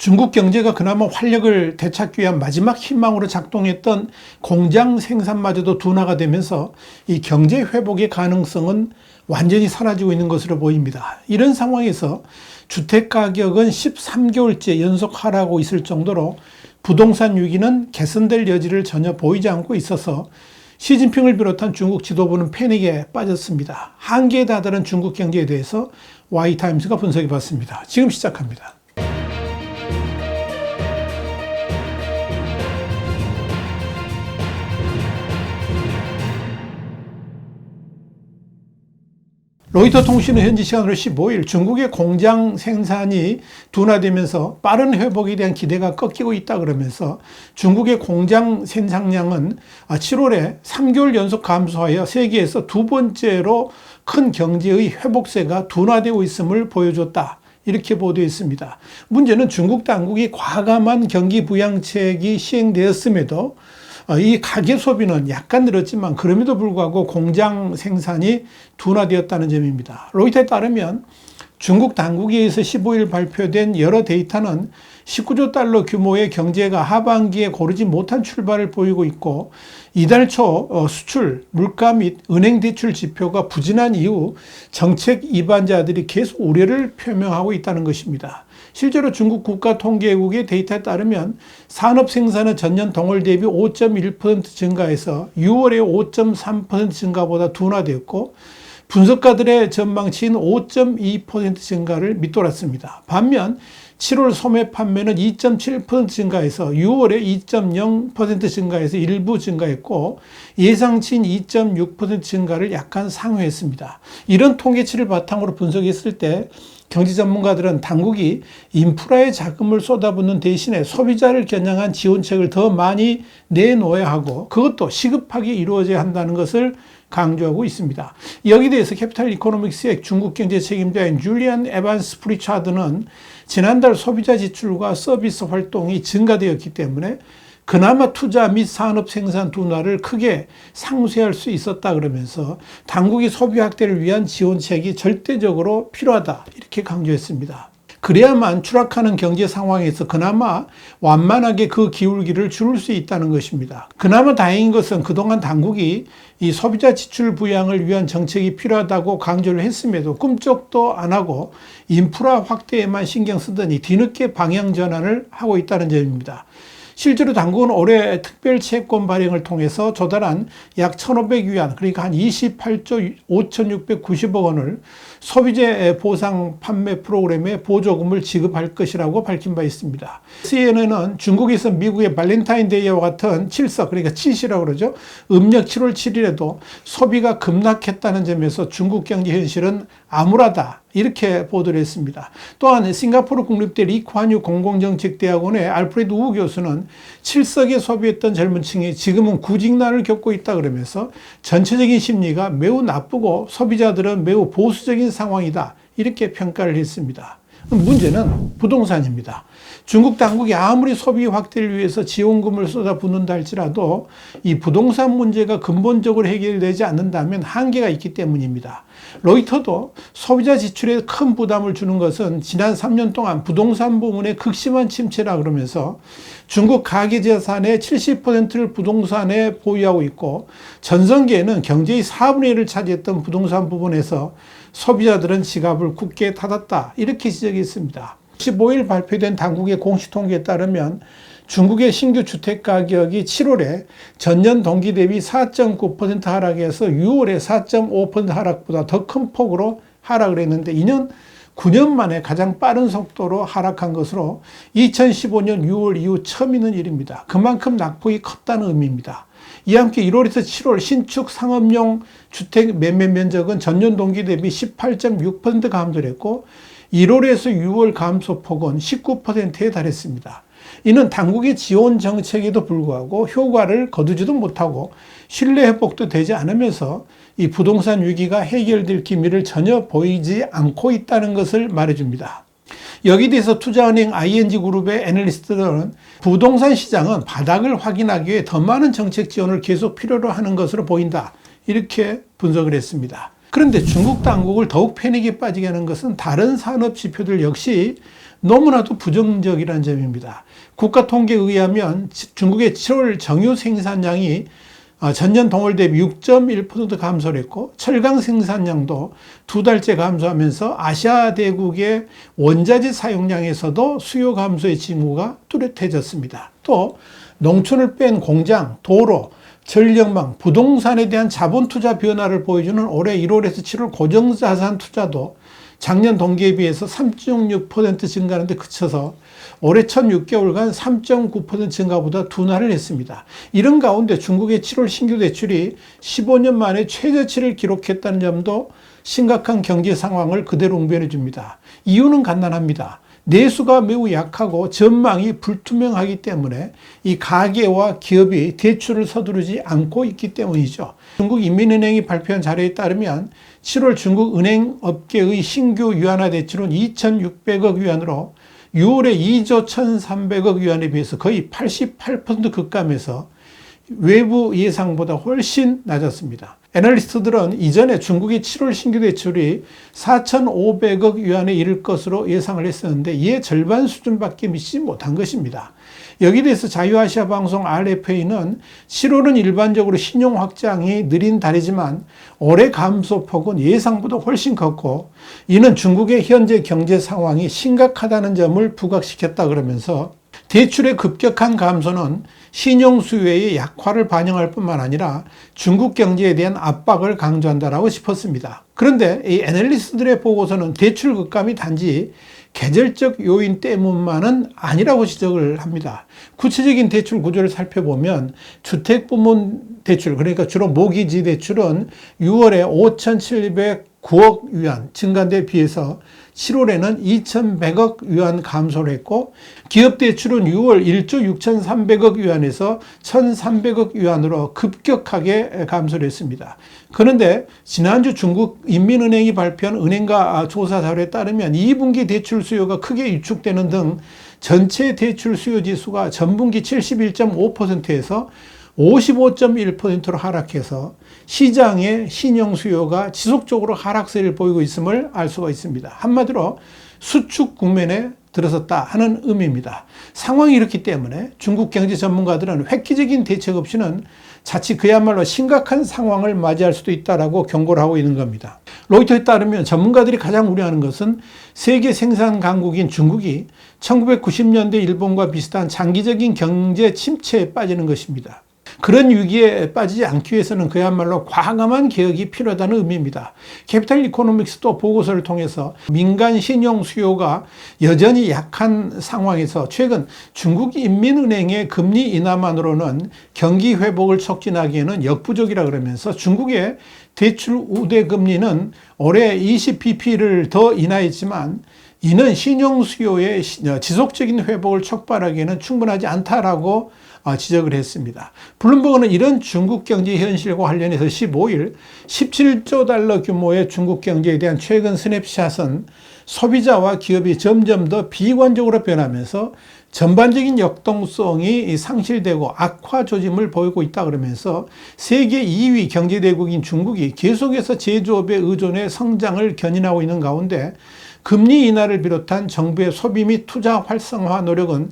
중국 경제가 그나마 활력을 되찾기 위한 마지막 희망으로 작동했던 공장 생산마저도 둔화가 되면서 이 경제 회복의 가능성은 완전히 사라지고 있는 것으로 보입니다. 이런 상황에서 주택 가격은 13개월째 연속 하락하고 있을 정도로 부동산 위기는 개선될 여지를 전혀 보이지 않고 있어서 시진핑을 비롯한 중국 지도부는 패닉에 빠졌습니다. 한계에 다다른 중국 경제에 대해서 와이타임스가 분석해 봤습니다. 지금 시작합니다. 로이터 통신은 현지 시간으로 15일 중국의 공장 생산이 둔화되면서 빠른 회복에 대한 기대가 꺾이고 있다 그러면서 중국의 공장 생산량은 7월에 3개월 연속 감소하여 세계에서 두 번째로 큰 경제의 회복세가 둔화되고 있음을 보여줬다. 이렇게 보도했습니다. 문제는 중국 당국이 과감한 경기 부양책이 시행되었음에도 어, 이 가계 소비는 약간 늘었지만 그럼에도 불구하고 공장 생산이 둔화되었다는 점입니다. 로이터에 따르면 중국 당국에 의해서 15일 발표된 여러 데이터는 19조 달러 규모의 경제가 하반기에 고르지 못한 출발을 보이고 있고 이달 초 어, 수출, 물가 및 은행 대출 지표가 부진한 이후 정책 이반자들이 계속 우려를 표명하고 있다는 것입니다. 실제로 중국 국가통계국의 데이터에 따르면 산업 생산은 전년 동월 대비 5.1% 증가해서 6월에 5.3% 증가보다 둔화되었고 분석가들의 전망치인 5.2% 증가를 밑돌았습니다. 반면 7월 소매 판매는 2.7% 증가해서 6월에 2.0% 증가해서 일부 증가했고 예상치인 2.6% 증가를 약간 상회했습니다. 이런 통계치를 바탕으로 분석했을 때 경제 전문가들은 당국이 인프라에 자금을 쏟아붓는 대신에 소비자를 겨냥한 지원책을 더 많이 내놓아야 하고 그것도 시급하게 이루어져야 한다는 것을 강조하고 있습니다. 여기 대해서 캐피탈 이코노믹스의 중국 경제 책임자인 줄리안 에반스 프리차드는 지난달 소비자 지출과 서비스 활동이 증가되었기 때문에 그나마 투자 및 산업 생산 둔화를 크게 상쇄할 수 있었다 그러면서 당국이 소비 확대를 위한 지원책이 절대적으로 필요하다 이렇게 강조했습니다. 그래야만 추락하는 경제 상황에서 그나마 완만하게 그 기울기를 줄일 수 있다는 것입니다. 그나마 다행인 것은 그동안 당국이 이 소비자 지출 부양을 위한 정책이 필요하다고 강조를 했음에도 꿈쩍도 안 하고 인프라 확대에만 신경 쓰더니 뒤늦게 방향 전환을 하고 있다는 점입니다. 실제로 당국은 올해 특별 채권 발행을 통해서 조달한 약 1,500위안, 그러니까 한 28조 5,690억 원을 소비재 보상 판매 프로그램에 보조금을 지급할 것이라고 밝힌 바 있습니다. CNN은 중국에서 미국의 발렌타인데이와 같은 칠석, 그러니까 칠시라고 그러죠. 음력 7월 7일에도 소비가 급락했다는 점에서 중국 경제 현실은 암울하다. 이렇게 보도를 했습니다. 또한 싱가포르 국립대 리관유 공공정책대학원의 알프레드 우 교수는 칠석에 소비했던 젊은 층이 지금은 구직난을 겪고 있다 그러면서 전체적인 심리가 매우 나쁘고 소비자들은 매우 보수적인 상황이다. 이렇게 평가를 했습니다. 문제는 부동산입니다. 중국 당국이 아무리 소비 확대를 위해서 지원금을 쏟아붓는다 할지라도 이 부동산 문제가 근본적으로 해결되지 않는다면 한계가 있기 때문입니다. 로이터도 소비자 지출에 큰 부담을 주는 것은 지난 3년 동안 부동산 부문의 극심한 침체라 그러면서 중국 가계 재산의 70%를 부동산에 보유하고 있고 전성기에는 경제의 4분의 1을 차지했던 부동산 부분에서 소비자들은 지갑을 굳게 닫았다. 이렇게 지적했습니다. 15일 발표된 당국의 공식 통계에 따르면 중국의 신규 주택 가격이 7월에 전년 동기 대비 4.9% 하락해서 6월에 4.5% 하락보다 더 큰 폭으로 하락을 했는데 2년 9년 만에 가장 빠른 속도로 하락한 것으로 2015년 6월 이후 처음 있는 일입니다. 그만큼 낙폭이 컸다는 의미입니다. 이와 함께 1월에서 7월 신축 상업용 주택 매매 면적은 전년 동기 대비 18.6% 감소를 했고 1월에서 6월 감소폭은 19%에 달했습니다. 이는 당국의 지원 정책에도 불구하고 효과를 거두지도 못하고 신뢰 회복도 되지 않으면서 이 부동산 위기가 해결될 기미를 전혀 보이지 않고 있다는 것을 말해줍니다. 여기 대해서 투자은행 ING그룹의 애널리스트들은 부동산 시장은 바닥을 확인하기 위해 더 많은 정책 지원을 계속 필요로 하는 것으로 보인다. 이렇게 분석을 했습니다. 그런데 중국 당국을 더욱 패닉에 빠지게 하는 것은 다른 산업 지표들 역시 너무나도 부정적이라는 점입니다. 국가통계에 의하면 중국의 7월 정유 생산량이 어, 전년 동월 대비 6.1% 감소를 했고 철강 생산량도 두 달째 감소하면서 아시아 대국의 원자재 사용량에서도 수요 감소의 징후가 뚜렷해졌습니다. 또 농촌을 뺀 공장, 도로, 전력망, 부동산에 대한 자본 투자 변화를 보여주는 올해 1월에서 7월 고정자산 투자도 작년 동기에 비해서 3.6% 증가하는데 그쳐서 올해 첫 6개월간 3.9% 증가보다 둔화를 했습니다. 이런 가운데 중국의 7월 신규 대출이 15년 만에 최저치를 기록했다는 점도 심각한 경제 상황을 그대로 웅변해 줍니다. 이유는 간단합니다. 내수가 매우 약하고 전망이 불투명하기 때문에 이 가계와 기업이 대출을 서두르지 않고 있기 때문이죠. 중국 인민은행이 발표한 자료에 따르면 7월 중국 은행 업계의 신규 유한화 대출은 2,600억 위안으로 6월에 2조 1,300억 위안에 비해서 거의 88% 급감해서 외부 예상보다 훨씬 낮았습니다. 애널리스트들은 이전에 중국의 7월 신규 대출이 4,500억 위안에 이를 것으로 예상을 했었는데 이에 절반 수준밖에 미치지 못한 것입니다. 여기에 대해서 자유아시아 방송 RFA는 7월은 일반적으로 신용 확장이 느린 달이지만 올해 감소폭은 예상보다 훨씬 컸고 이는 중국의 현재 경제 상황이 심각하다는 점을 부각시켰다 그러면서 대출의 급격한 감소는 신용 수요의 약화를 반영할 뿐만 아니라 중국 경제에 대한 압박을 강조한다라고 싶었습니다. 그런데 이 애널리스트들의 보고서는 대출 급감이 단지 계절적 요인 때문만은 아니라고 지적을 합니다. 구체적인 대출 구조를 살펴보면 주택 부문 대출 그러니까 주로 모기지 대출은 6월에 5,709억 위안 증가한 데 비해서 7월에는 2,100억 위안 감소를 했고 기업 대출은 6월 1조 6,300억 위안에서 1,300억 위안으로 급격하게 감소를 했습니다. 그런데 지난주 중국 인민은행이 발표한 은행가 조사 자료에 따르면 2분기 대출 수요가 크게 위축되는 등 전체 대출 수요 지수가 전분기 71.5%에서 55.1%로 하락해서 시장의 신용 수요가 지속적으로 하락세를 보이고 있음을 알 수가 있습니다. 한마디로 수축 국면에 들어섰다 하는 의미입니다. 상황이 이렇기 때문에 중국 경제 전문가들은 획기적인 대책 없이는 자칫 그야말로 심각한 상황을 맞이할 수도 있다라고 경고를 하고 있는 겁니다. 로이터에 따르면 전문가들이 가장 우려하는 것은 세계 생산 강국인 중국이 1990년대 일본과 비슷한 장기적인 경제 침체에 빠지는 것입니다. 그런 위기에 빠지지 않기 위해서는 그야말로 과감한 개혁이 필요하다는 의미입니다. 캐피탈 이코노믹스도 보고서를 통해서 민간 신용 수요가 여전히 약한 상황에서 최근 중국 인민은행의 금리 인하만으로는 경기 회복을 촉진하기에는 역부족이라 그러면서 중국의 대출 우대 금리는 올해 20bp를 더 인하했지만 이는 신용 수요의 지속적인 회복을 촉발하기에는 충분하지 않다라고 아, 지적을 했습니다. 블룸버그는 이런 중국 경제 현실과 관련해서 15일 17조 달러 규모의 중국 경제에 대한 최근 스냅샷은 소비자와 기업이 점점 더 비관적으로 변하면서 전반적인 역동성이 상실되고 악화 조짐을 보이고 있다 그러면서 세계 2위 경제대국인 중국이 계속해서 제조업의 의존의 성장을 견인하고 있는 가운데 금리 인하를 비롯한 정부의 소비 및 투자 활성화 노력은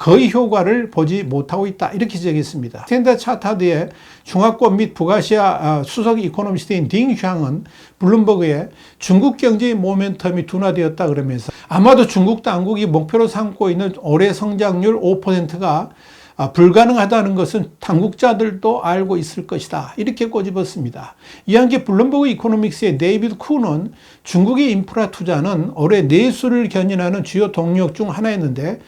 거의 효과를 보지 못하고 있다. 이렇게 지적했습니다. 스탠다 차타드의 중화권 및 북아시아 아, 수석 이코노미스트인 딩 샹은 블룸버그에 중국 경제의 모멘텀이 둔화되었다 그러면서 아마도 중국 당국이 목표로 삼고 있는 올해 성장률 5%가 아, 불가능하다는 것은 당국자들도 알고 있을 것이다. 이렇게 꼬집었습니다. 이와 함께 블룸버그 이코노믹스의 데이비드 쿠는 중국의 인프라 투자는 올해 내수를 견인하는 주요 동력 중 하나였는데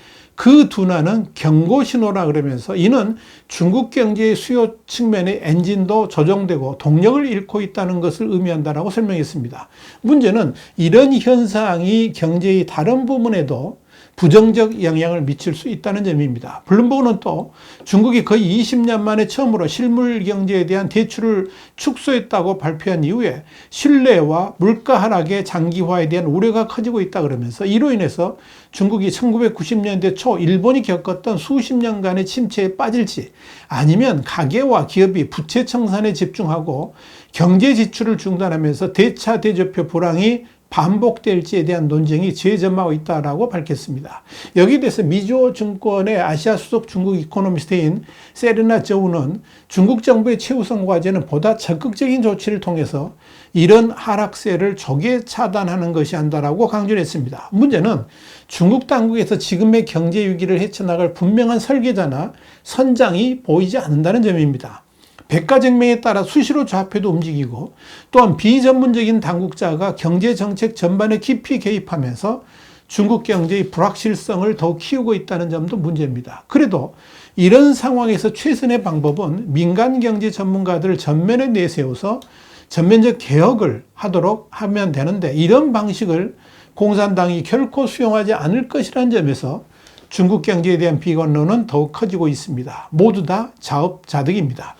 그 둔화는 경고 신호라 그러면서 이는 중국 경제의 수요 측면의 엔진도 조정되고 동력을 잃고 있다는 것을 의미한다라고 설명했습니다. 문제는 이런 현상이 경제의 다른 부분에도 부정적 영향을 미칠 수 있다는 점입니다. 블룸버그는 또 중국이 거의 20년 만에 처음으로 실물 경제에 대한 대출을 축소했다고 발표한 이후에 신뢰와 물가 하락의 장기화에 대한 우려가 커지고 있다 그러면서 이로 인해서 중국이 1990년대 초 일본이 겪었던 수십 년간의 침체에 빠질지 아니면 가계와 기업이 부채 청산에 집중하고 경제 지출을 중단하면서 대차 대조표 불황이 반복될지에 대한 논쟁이 재점하고 있다라고 밝혔습니다. 여기에 대해서 미주호 증권의 아시아 수석 중국 이코노미스트인 세르나 저우는 중국 정부의 최우선 과제는 보다 적극적인 조치를 통해서 이런 하락세를 조기에 차단하는 것이 한다라고 강조했습니다. 문제는 중국 당국에서 지금의 경제 위기를 헤쳐나갈 분명한 설계자나 선장이 보이지 않는다는 점입니다. 백가쟁명에 따라 수시로 좌표도 움직이고 또한 비전문적인 당국자가 경제 정책 전반에 깊이 개입하면서 중국 경제의 불확실성을 더욱 키우고 있다는 점도 문제입니다. 그래도 이런 상황에서 최선의 방법은 민간 경제 전문가들을 전면에 내세워서 전면적 개혁을 하도록 하면 되는데 이런 방식을 공산당이 결코 수용하지 않을 것이라는 점에서 중국 경제에 대한 비관론은 더욱 커지고 있습니다. 모두 다 자업자득입니다.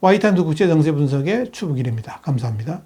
와이탄드 국제정세 분석의 추부길입니다. 감사합니다.